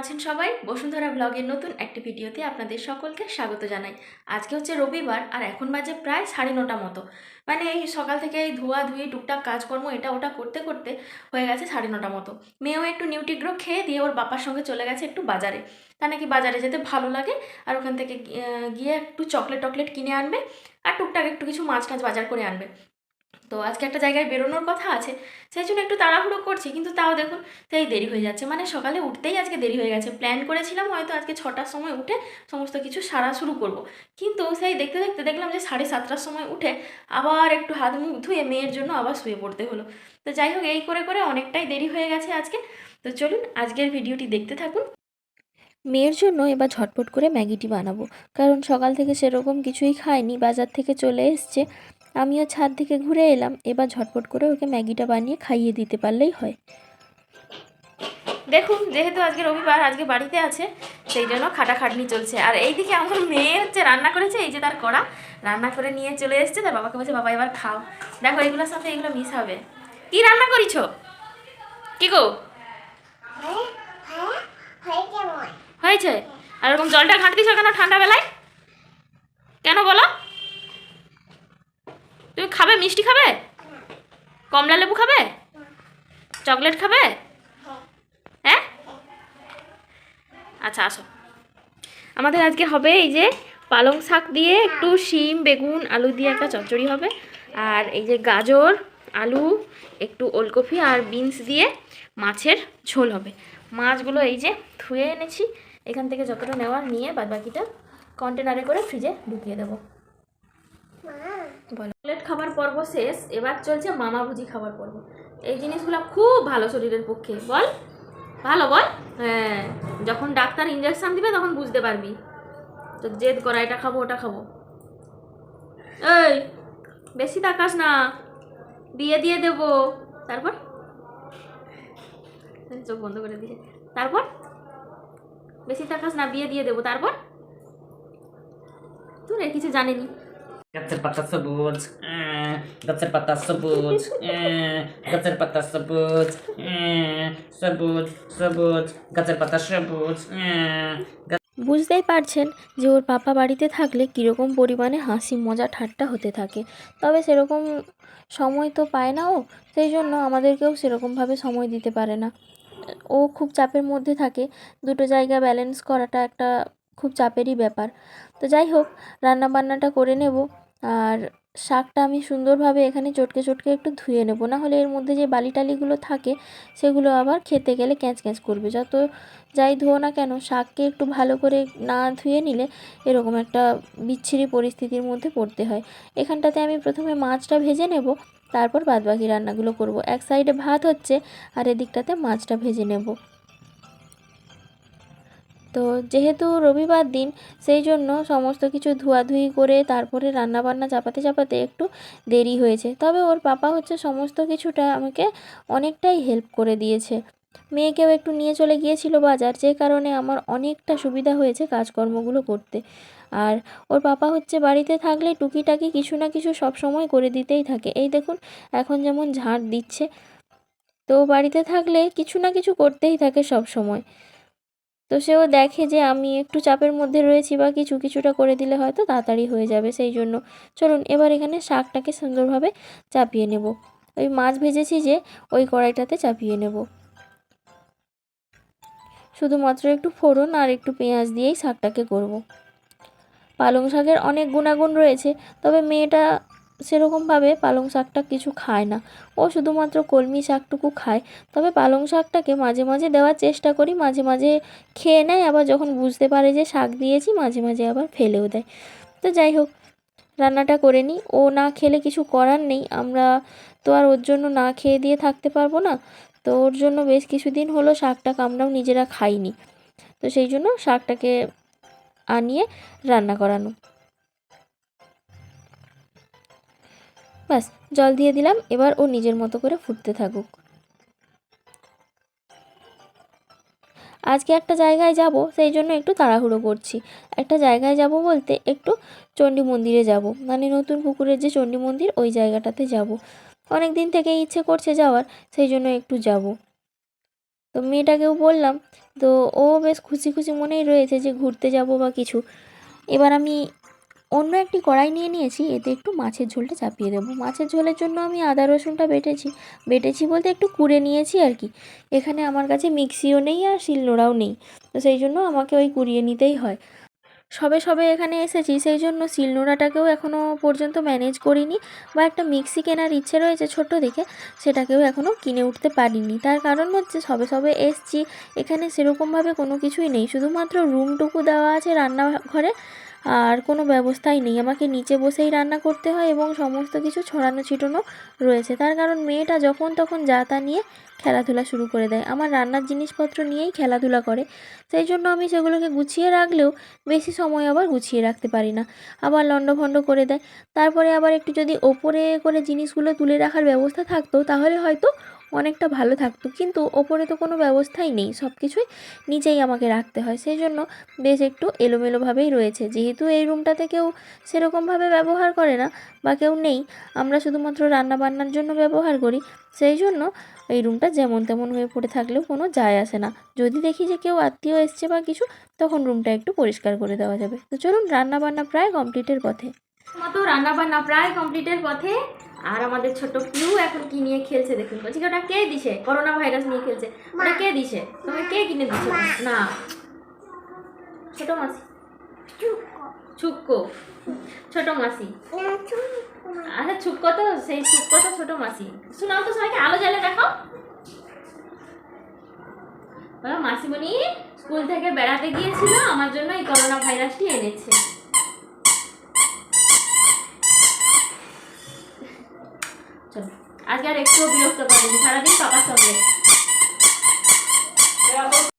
আছেন সবাই? বসুন্ধরা ব্লগের নতুন একটি ভিডিওতে আপনাদের সকলকে স্বাগত জানাই। আজকে হচ্ছে রবিবার আর এখন বাজে প্রায় সাড়ে নটা মতো। মানে এই সকাল থেকে এই ধোয়া ধুয়ে টুকটাক কাজকর্ম এটা ওটা করতে করতে হয়ে গেছে সাড়ে নটা মতো। মেয়েও একটু নিউটিগ্রো খেয়ে দিয়ে ওর বাবার সঙ্গে চলে গেছে একটু বাজারে। তা নাকি বাজারে যেতে ভালো লাগে আর ওখান থেকে গিয়ে একটু চকলেট টকলেট কিনে আনবে আর টুকটাক একটু কিছু মাছ টাছ বাজার করে আনবে। তো আজকে একটা জায়গায় বেরোনোর কথা আছে, সেই জন্য একটু তাড়াহুড়ো করছি, কিন্তু তাও দেখুন সেই দেরি হয়ে যাচ্ছে। মানে সকালে উঠতেই আজকে দেরি হয়ে গেছে। প্ল্যান করেছিলাম হয়তো আজকে ছটার সময় উঠে সমস্ত কিছু সারা শুরু করব। কিন্তু সেই দেখতে দেখতে দেখলাম যে সাড়ে সাতটার সময় উঠে আবার একটু হাত মুখ ধুয়ে মেয়ের জন্য আবার শুয়ে পড়তে হলো। তো যাই হোক, এই করে করে অনেকটাই দেরি হয়ে গেছে আজকে। তো চলুন আজকের ভিডিওটি দেখতে থাকুন। মেয়ের জন্য এবার ঝটপট করে ম্যাগিটি বানাবো। কারণ সকাল থেকে সেরকম কিছুই খায়নি বাজার থেকে চলে এসছে। আমিও ছাদ থেকে ঘুরে এলাম। এবার ঝটপট করে ওকে ম্যাগিটা বানিয়ে খাইয়ে দিতে পারলেই হয়। দেখুন যেহেতু আজকে রবিবার আজকে বাড়িতে আছে সেই জন্য খাটাখাটনি চলছে। আর এইদিকে আমার মেয়ে হচ্ছে রান্না করেছে এই যে তার কড়া। রান্না করে নিয়ে চলে এসেছে তার বাবাকে বলছে বাবা এবার খাও। দেখো এগুলোর সাথে এগুলো মিস হবে। কি রান্না করিছো? কি গো? হয়েছে আর এরকম জলটা ঘাঁটতিছো কেন ঠান্ডা বেলায় কেন বলো তুমি খাবে মিষ্টি খাবে? কমলা লেবু খাবে? চকলেট খাবে? হ্যাঁ? আচ্ছা আসো। আমাদের আজকে হবে এই যে পালং শাক দিয়ে একটু শিম, বেগুন, আলু দিয়ে একটা চচ্চড়ি হবে। আর এই যে গাজর, আলু, একটু ওলকপি আর বিনস দিয়ে মাছের ঝোল হবে। মাছগুলো এই যে ধুয়ে এনেছি। এখান থেকে যতটা নেওয়ার নিয়ে বাদ বাকিটা কন্টেনারে করে ফ্রিজে ঢুকিয়ে দেবো। প্লেট খাবার পর্ব শেষ, এবার চলছে মামা ভুজি খাবার পর্ব। এই জিনিসগুলো খুব ভালো শরীরের পক্ষে। বল। ভালো, বল। হ্যাঁ যখন ডাক্তার ইঞ্জেকশান দিবে তখন বুঝতে পারবি। তো জেদ করা, এটা খাব, ওটা খাব। এই, বেশি তাকাস না। বিয়ে দিয়ে দেবো। তারপর? চোখ বন্ধ করে দিয়ে তারপর? বেশি তাকাস না, বিয়ে দিয়ে দেবো। তারপর? তোর কিছু জানেনি। গাছের পাতা সবুজ গাছের পাতা সবুজ গাছের পাতা সবুজ সবুজ বুঝতেই পারছেন যে ওর পাপা বাড়িতে থাকলে কীরকম পরিমাণে হাসি মজা ঠাট্টা হতে থাকে। তবে সেরকম সময় তো পায় না ও, সেই জন্য আমাদেরকেও সেরকমভাবে সময় দিতে পারে না। ও খুব চাপের মধ্যে থাকে, দুটো জায়গা ব্যালেন্স করাটা একটা খুব চাপেরই ব্যাপার। তো যাই হোক রান্না বান্নাটা করে নেব। আর শাকটা আমি সুন্দরভাবে এখানে চটকে চটকে একটু ধুয়ে নেব। না হলে এর মধ্যে যে বালি টালিগুলো থাকে, সেগুলো আবার খেতে গেলে ক্যাঁচ ক্যাঁচ করবে। যত যাই ধোও না কেন, শাককে একটু ভালো করে না ধুয়ে নিলে এরকম একটা বিচ্ছিরি পরিস্থিতির মধ্যে পড়তে হয়। এখানটাতে আমি প্রথমে মাছটা ভেজে নেব, তারপর বাদবাকি রান্নাগুলো করব। এক সাইডে ভাত হচ্ছে আর এদিকটাতে মাছটা ভেজে নেব। তো যেহেতু রবিবার দিন, সেই জন্য সমস্ত কিছু ধোয়াধুয়ি করে তারপরে রান্না বান্না চাপাতে চাপাতে একটু দেরি হয়েছে। তবে ওর পাপা হচ্ছে সমস্ত কিছুটা আমাকে অনেকটাই হেল্প করে দিয়েছে। মেয়েকেও একটু নিয়ে চলে গিয়েছিল বাজার, যে কারণে আমার অনেকটা সুবিধা হয়েছে কাজকর্মগুলো করতে। আর ওর পাপা হচ্ছে বাড়িতে থাকলে টুকিটাকি কিছু না কিছু সব সময় করে দিতেই থাকে। এই দেখুন, এখন যেমন ঝাঁট দিচ্ছে। তো বাড়িতে থাকলে কিছু না কিছু করতেই থাকে সব সময়। তো সেও দেখে যে আমি একটু চাপের মধ্যে রয়েছি বা কিছু কিছুটা করে দিলে হয়তো তাড়াতাড়ি হয়ে যাবে, সেই জন্য। চলুন, এবার এখানে শাকটাকে সুন্দরভাবে চাপিয়ে নেব। ওই মাছ ভেজেছি যে, ওই কড়াইটাতে চাপিয়ে নেব। শুধুমাত্র একটু ফোড়ন আর একটু পেঁয়াজ দিয়েই শাকটাকে করব। পালং শাকের অনেক গুণাগুণ রয়েছে, তবে মেয়েটা সেরকমভাবে পালং শাকটা কিছু খায় না। ও শুধুমাত্র কলমি শাকটুকু খায়। তবে পালং শাকটাকে মাঝে মাঝে দেওয়ার চেষ্টা করি, মাঝে মাঝে খেয়ে নেয়, আবার যখন বুঝতে পারে যে শাক দিয়েছি, মাঝে মাঝে আবার ফেলেও দেয়। তো যাই হোক, রান্নাটা করে নিই। ও না খেলে কিছু করার নেই। আমরা তো আর ওর জন্য না খেয়ে দিয়ে থাকতে পারব না। তো ওর জন্য বেশ কিছুদিন হলো শাকটাকে আমরাও নিজেরা খাইনি। তো সেই জন্য শাকটাকে আনিয়ে রান্না করানো। ব্যাস, জল দিয়ে দিলাম, এবার ও নিজের মতো করে ফুটতে থাকুক। আজকে একটা জায়গায় যাব, সেই জন্য একটু তাড়াহুড়ো করছি। একটা জায়গায় যাব বলতে একটু চণ্ডী মন্দিরে যাব মানে নতুন পুকুরের যে চণ্ডী মন্দির, ওই জায়গাটাতে যাব। অনেক দিন থেকে ইচ্ছে করছে যাওয়ার, সেই জন্য একটু যাব। তো মেয়েটাকেও বললাম, তো ও বেশ খুশি খুশি মনেই রয়েছে যে ঘুরতে যাব বা কিছু। এবার আমি অন্য একটি কড়াই নিয়ে নিয়েছি, এতে একটু মাছের ঝোলটা চাপিয়ে দেবো। মাছের ঝোলের জন্য আমি আদা, রসুনটা বেটেছি। বেটেছি বলতে একটু কুড়ে নিয়েছি আর কি। এখানে আমার কাছে মিক্সিও নেই আর শিলনোড়াও নেই। তো সেই জন্য আমাকে ওই কুড়িয়ে নিতেই হয়। সবে সবে এখানে এসেছি, সেই জন্য শিলনোড়াটাকেও এখনও পর্যন্ত ম্যানেজ করিনি বা একটা মিক্সি কেনার ইচ্ছে রয়েছে ছোট দেখে, সেটাকেও এখনও কিনে উঠতে পারিনি। তার কারণ হচ্ছে সবে সবে এসছি, এখানে সেরকমভাবে কোনো কিছুই নেই। শুধুমাত্র রুমটুকু দেওয়া আছে রান্নাঘরে। আর কোনো ব্যবস্থাই নেই। আমাকে নিচে বসেই রান্না করতে হয় এবং সমস্ত কিছু ছড়ানো ছিটানো রয়েছে। তার কারণ মেয়েটা যখন তখন যা তা নিয়ে খেলাধুলা শুরু করে দেয়। আমার রান্নার জিনিসপত্র নিয়েই খেলাধুলা করে। সেই জন্য আমি সেগুলোকে গুছিয়ে রাখলেও বেশি সময় আবার গুছিয়ে রাখতে পারি না। আবার লণ্ডভণ্ড করে দেয়। তারপরে আবার একটু যদি ওপরে করে জিনিসগুলো তুলে রাখার ব্যবস্থা থাকতো, তাহলে হয়তো অনেকটা ভালো থাকতো। কিন্তু ওপরে তো কোনো ব্যবস্থাই নেই। সব কিছুই নিচেই আমাকে রাখতে হয়। সেই জন্য বেশ একটু এলোমেলোভাবেই রয়েছে। যেহেতু এই রুমটাতে কেউ সেরকমভাবে ব্যবহার করে না বা কেউ নেই আমরা শুধুমাত্র রান্না বান্নার জন্য ব্যবহার করি সেই জন্য এই রুমটা যেমন তেমন হয়ে পড়ে থাকলেও কোনো যায় আসে না। যদি দেখি যে কেউ আত্মীয় এসছে বা কিছু তখন রুমটা একটু পরিষ্কার করে দেওয়া যাবে। তো চলুন রান্না বান্না প্রায় কমপ্লিটের পথে। মতো রান্না বান্না প্রায় কমপ্লিটের পথে আর আমাদের ছোট পিউ এখন কি নিয়ে খেলছে দেখুন বলছি ওটা কে দিছে? করোনা ভাইরাস নিয়ে খেলছে। ওটা কে দিছে? তোমাকে কে কিনে দিছে? না। ছোট মাসি। ছুক্কো ছোট মাসি। আচ্ছা ছুক্কো তো সেই ছুক্কো তো ছোট মাসি। শোনাও তো সবাইকে আলো জ্বালে দেখো। বলো মাসিমণি স্কুল থেকে বেড়াতে গিয়েছিল আমার জন্য এই করোনা ভাইরাসটি এনেছে। চলো আজকে আর একটুও বিরক্ত করেনি সারাদিন পাপার সঙ্গে।